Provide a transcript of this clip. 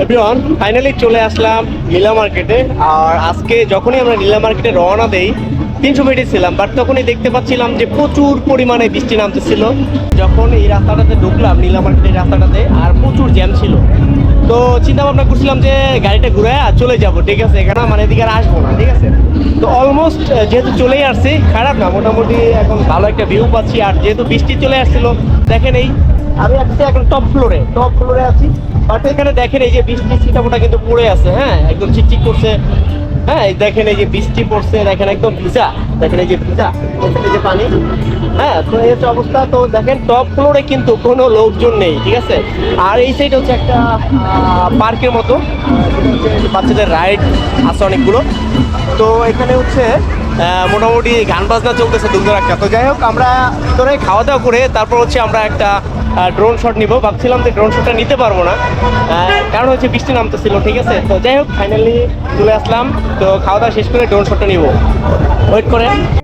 Everyone finally চলে আসলাম নীলা মার্কেটে। আর আজকে যখনই আমরা নীলা মার্কেটে রওনা দেই, তিনশো মিনিটে ছিলাম বাট তখনই দেখতে পাচ্ছিলাম যে প্রচুর পরিমাণে বৃষ্টি নামতেছিল। যখন এই রাস্তাটাতে ঢুকলাম, নীলা মার্কেটের রাস্তাটাতে, আর প্রচুর জ্যাম ছিল। তো চিন্তা ভাবনা করছিলাম যে গাড়িটা ঘুরে চলে যাব, ঠিক আছে? এখানে মানে এদিকে আর আসব না, ঠিক আছে? তো অলমোস্ট যেহেতু চলেই আসছি, খারাপ না, মোটামুটি এখন ভালো একটা ভিউ পাচ্ছি। আর যেহেতু বৃষ্টি চলে আসছিল, দেখেন এই, আমি আজকে এখন টপ ফ্লোরে টপ ফ্লোরে আছি। বাট এখানে দেখেন এই যে বৃষ্টি ছিটাফোটা কিন্তু পড়ে আছে হ্যাঁ? একদম চিকচিক করছে। হ্যাঁ দেখেন এই যে বৃষ্টি পড়ছে, দেখেন একদম ভিজা। দেখেন এই যে ভিজা, এই যে পানি। হ্যাঁ তো এই হচ্ছে অবস্থা। তো দেখেন টপ ফ্লোরে কিন্তু কোনো লোকজন নেই, ঠিক আছে? আর এই সাইড হচ্ছে একটা পার্কের মতো। বাচ্চাদের রাইড আছে অনেকগুলো। তো এখানে হচ্ছে মোটামুটি গান বাজনা চলতেছে দুধের একটা তো যাই হোক, আমরা ভিতরে খাওয়া দাওয়া করে তারপর হচ্ছে আমরা একটা ড্রোন শট নিব। ভাবছিলাম যে ড্রোন শটটা নিতে পারব না। কারণ হচ্ছে বৃষ্টি নামতেছিল, ঠিক আছে? তো যাই হোক ফাইনালি চলে আসলাম। তো খাওয়া দাওয়া শেষ করে ড্রোন শটটা নিব। ওয়েট করেন।